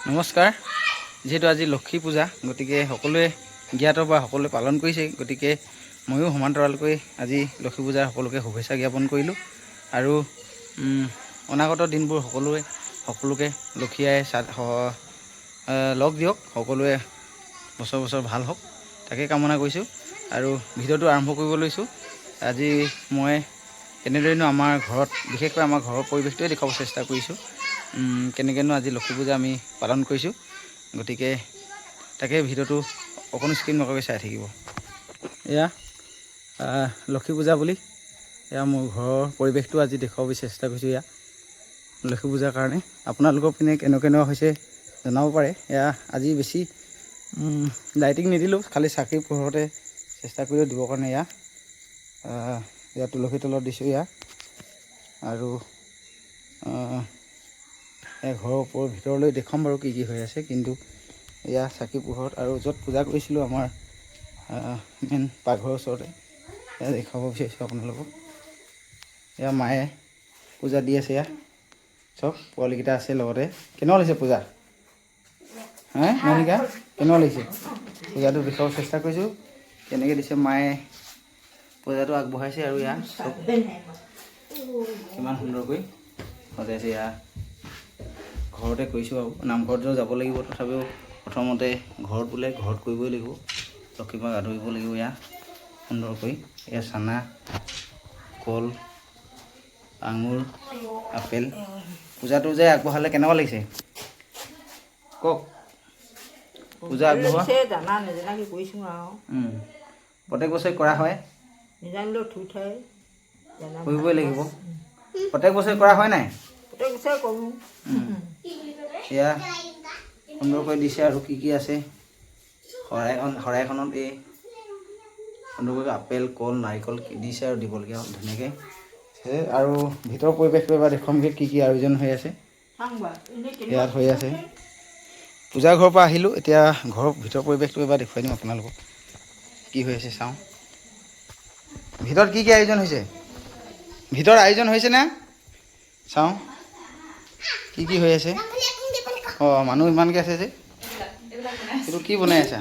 নমস্কাৰ। যিহেতু আজি লক্ষী পূজা গতিকে সকলোৱে জ্ঞাত বা সকলোৱে পালন কৰিছে গতিকে ময়ো সমান্তৰালকৈ আজি লক্ষী পূজাৰ সকলোকে শুভেচ্ছা জ্ঞাপন কৰিলোঁ। আৰু অনাগত দিনবোৰ সকলোৱে সকলোকে স- এ, লগ দিয়ক সকলোৱে বছৰ বছৰ ভাল হওক তাকে কামনা কৰিছোঁ। আৰু ভিডিঅ'টো আৰম্ভ কৰিব লৈছোঁ। আজি মই কেনেদৰেনো আমাৰ ঘৰত বিশেষকৈ আমাৰ ঘৰৰ পৰিৱেশটোৱে দেখুৱাব চেষ্টা কৰিছোঁ। কেনেকৈনো আজি লক্ষী পূজা আমি পালন কৰিছোঁ। গতিকে তাকে ভিডিঅ'টো অকণো স্কিপ নকৰাকৈ চাই থাকিব। এয়া লক্ষী পূজা বুলি। এয়া মোৰ ঘৰৰ পৰিৱেশটো আজি দেখুৱাব চেষ্টা কৰিছোঁ এয়া। লক্ষী পূজাৰ কাৰণে। আপোনালোকৰ পিনে কেনেকুৱা কেনেকুৱা হৈছে জনাব পাৰে। এয়া আজি বেছি লাইটিং নিদিলোঁ খালি চাকিৰ পোহৰতে চেষ্টা কৰিলোঁ দিবৰ কাৰণে এয়া। এয়া তুলসী তলত দিছোঁ এয়া। আৰু ঘৰৰ ওপৰৰ ভিতৰলৈ দেখুৱাম বাৰু কি কি হৈ আছে কিন্তু এয়া চাকি পোহৰত আৰু য'ত পূজা কৰিছিলোঁ আমাৰ মেইন পাকঘৰৰ ওচৰতে এয়া দেখুৱাব বিচাৰিছোঁ আপোনালোকক। এয়া মায়ে পূজা দি আছে এয়া। চব পোৱালিকেইটা আছে লগতে। কেনেকুৱা লাগিছে পূজা? হে মণিকা? কেনেকুৱা লাগিছে? পূজাটো দেখুৱাব চেষ্টা কৰিছোঁ। কেনেকৈ দিছে মায়ে পূজাটো আগবঢ়াইছে আৰু এয়া চব। কিমান সুন্দৰকৈ সজাইছে এয়া। ঘৰতে কৰিছোঁ আৰু। নামঘৰতো যাব লাগিব তথাপিও প্ৰথমতে ঘৰত বোলে ঘৰত কৰিবই লাগিব। লক্ষীমাক আদৰিব লাগিব এয়া সুন্দৰকৈ এয়া চানা কল আঙুৰ আপেল। পূজাটো যে আগবঢ়ালে কেনেকুৱা লাগিছে? কওক। পূজা আগবঢ়োৱা? জানা নজনাকে কৰিছোঁ আৰু। প্ৰত্যেক বছৰে কৰা হয়? নিজানিলেও থুই থয়। কৰিবই লাগিব। প্ৰত্যেক বছৰে কৰা হয় নাই? প্ৰত্যেক বছৰে কৰোঁ। এয়া সুন্দৰকৈ দিছে আৰু কি কি আছে? শৰাইখন শৰাইখনত এই সুন্দৰকৈ আপেল, কল, নাৰিকল দিছে আৰু দিবলগীয়া ধুনীয়াকৈ। আৰু ভিতৰৰ পৰিৱেশটো এবাৰ দেখুৱামগৈ, কি কি আয়োজন হৈ আছে। ইয়াত হৈ আছে। পূজা ঘৰৰ পৰা আহিলোঁ, এতিয়া ঘৰৰ ভিতৰৰ পৰিৱেশটো এবাৰ দেখুৱাই দিম আপোনালোকক। কি হৈ আছে চাওঁ। ভিতৰত কি কি আয়োজন হৈছে? ভিতৰত আয়োজন হৈছেনে চাওঁ। কি কি হৈ আছে? অঁ মানুহ ইমানকৈ আছে যে? এইটো কি বনাই আছা?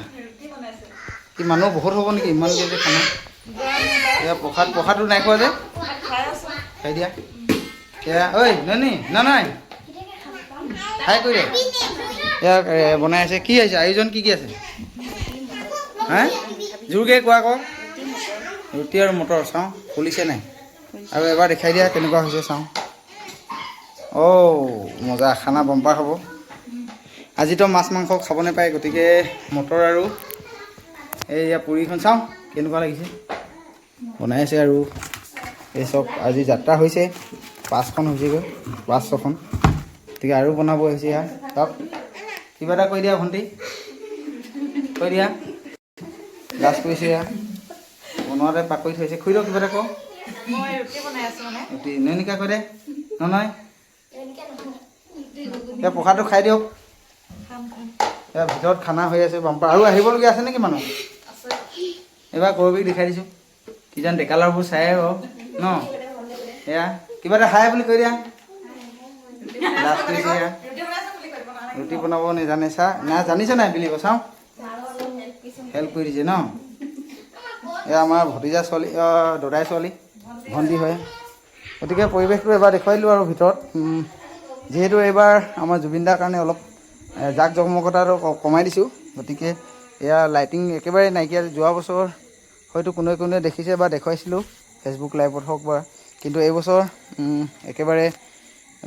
কি মানুহ বহুত হ'ব নেকি ইমানকৈ যে খানা? এয়া প্ৰসাদ প্ৰসাদটো নাই খোৱা যে? খাই দিয়া। এয়া ঐ ননী নহয় খাই কৰি দে। এয়া বনাই আছে। কি আছে আয়োজন কি কি আছে? হা? জোৰকৈ কোৱা আকৌ। ৰুটি আৰু মটৰ চাওঁ ফুলিছে নাই? আৰু এবাৰ দেখাই দিয়া কেনেকুৱা হৈছে চাওঁ। অ' মজা খানা বম্পাৰ হ'ব। আজিতো মাছ মাংস খাব নাপায় গতিকে মটৰ আৰু এইয়া পুৰিখন চাওঁ কেনেকুৱা লাগিছে। বনাই আছে আৰু। এই চব আজি যাত্ৰা হৈছে পাঁচখন হৈছেগৈ পাঁচ ছখন। গতিকে আৰু বনাব হৈছে চাওক কিবা এটা কৈ দিয়া ভণ্টি। কৈ দিয়া। লাজ কৰিছে ইয়াত বনোৱাতে পাকৰি থৈছে। খুৰীদেউ কিবা এটা কওঁ। ৰুটি নৈনিকা কৈ দে। নহয় এতিয়া প্ৰসাদটো খাই দিয়ক। এয়া ভিতৰত খানা হৈ আছে বাম্পাৰ আৰু আহিবলগীয়া আছে নেকি মানুহ? এইবাৰ কৰবিক দেখাই দিছোঁ। কিজান ডেকালৰবোৰ চাই আহিব ন? এয়া কিবা এটা খাই বুলি কৈ দিয়া। লাজ কৰিছে ৰুটি বনাব নেজানে চা? না জানিছে নাই বিলিব চাওঁ। হেল্প কৰি দিছে ন? এয়া আমাৰ ভতিজা ছোৱালী দদাই ছোৱালী ভণ্টি হয়। গতিকে পৰিৱেশটো এবাৰ দেখুৱাইলোঁ আৰু ভিতৰত। যিহেতু এইবাৰ আমাৰ জুবিন দাৰ কাৰণে অলপ জাক জমকতাটো ক- কমাই দিছোঁ। গতিকে এয়া লাইটিং একেবাৰে নাইকিয়া। যোৱা বছৰ হয়তো কোনোৱে কোনোৱে দেখিছে বা দেখুৱাইছিলোঁ ফেচবুক লাইভত হওক বা কিন্তু এইবছৰ একেবাৰে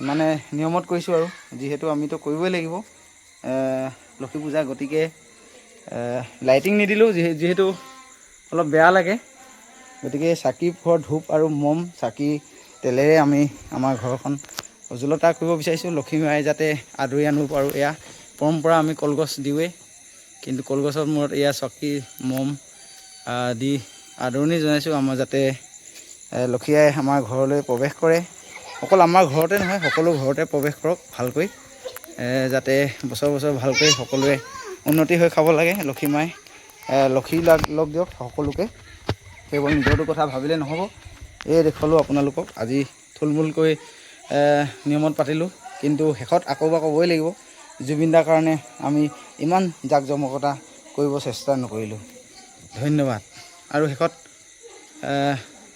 মানে নিয়মত কৰিছোঁ আৰু। যিহেতু আমিতো কৰিবই লাগিব। লক্ষী পূজা। গতিকে লাইটিং নিদিলোঁ যিহে- যিহেতু অলপ বেয়া লাগে। গতিকে চাকি পোহৰ ধূপ আৰু মম চাকি তেলেৰে আমি আমাৰ ঘৰখন উজ্জ্বলতা কৰিব বিচাৰিছোঁ। লক্ষ্মী আই যাতে আদৰি আনিব পাৰোঁ এয়া। পৰম্পৰা আমি কলগছ দিওঁৱেই। কিন্তু কলগছৰ মূৰত এয়া চকী মম দি আদৰণি জনাইছোঁ আমাৰ যাতে লক্ষী আই আমাৰ ঘৰলৈ প্ৰৱেশ কৰে। অকল আমাৰ ঘৰতে নহয় সকলো ঘৰতে প্ৰৱেশ কৰক ভালকৈ। যাতে বছৰ বছৰ ভালকৈ সকলোৱে উন্নতি হৈ খাব লাগে। লক্ষী মাই এ, লক্ষী লাগ লগ দিয়ক সকলোকে। কেৱল নিজৰটো কথা ভাবিলে নহ'ব। এই দেখুৱালোঁ আপোনালোকক। আজি থুলমূলকৈ নিয়মত পাতিলোঁ। কিন্তু শেষত আকৌ এবাৰ ক'বই লাগিব। জুবিন দাৰ কাৰণে আমি ইমান জাক জমকতা কৰিব চেষ্টা নকৰিলোঁ। ধন্যবাদ। আৰু শেষত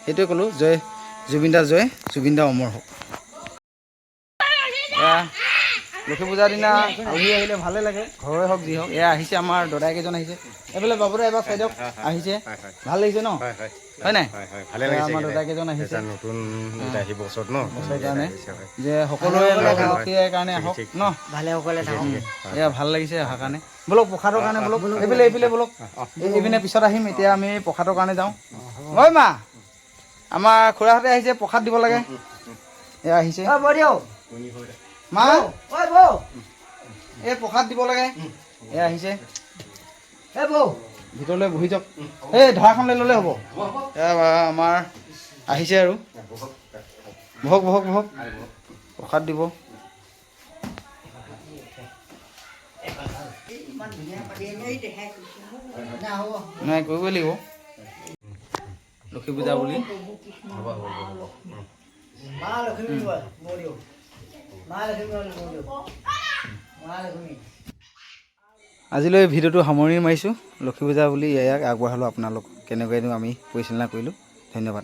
সেইটোৱে ক'লোঁ জয় জুবিন দা জয় জুবিন দা অমৰ হওক। লক্ষী পূজাৰ দিনা আলহী আহিলে ভালে লাগে। ঘৰৰে হওক যি হওক এয়া আহিছে আমাৰ দদাইকেইজন আহিছে। এইফালে বাবুদা এবাৰ চাইদক আহিছে। ভালো লাগিছে ন? হয় হয়। হয় নাই? হয় হয় ভালে লাগিছে আমাৰ এইকেইটা। দদাইকেইজন আহিছে। নতুন আহিব বছৰত ন? বছৰৰ কাৰণে যে সকলোৱে হয়, হয়, লক্ষীৰ কাৰণে আহক ন? ভালে সকলে থাকক। এয়া ভালো লাগিছে অহাৰ কাৰণে। বলক প্ৰসাদৰ কাৰণে বলক এইফালে এইফালে বলক। এই- এইপিনে পিছত আহিম এতিয়া আমি প্ৰসাদৰ কাৰণে যাওঁ। ঐ মা আমাৰ খুৰাহঁতে আহিছে প্ৰসাদ দিব লাগে। এয়া আহিছে। মা! ঐ বৌ। এই প্ৰসাদ দিব লাগে। এয়া আহিছে। ঐ বৌ। ভিতৰলৈ বহি যাওক। এই ঢৰাখন লৈ ল'লে হ'ব। আমাৰ আহিছে আৰু। বহক বহক বহক। প্ৰসাদ দিব। নাই কৰিবই লাগিব। লক্ষী পূজা বুলি। আজিলৈ ভিডিঅ'টো সামৰণি মাৰিছোঁ। লক্ষী পূজা বুলি ইয়াক আগবঢ়ালোঁ আপোনালোক। কেনেকৈনো আমি পৰিচালনা কৰিলোঁ। ধন্যবাদ।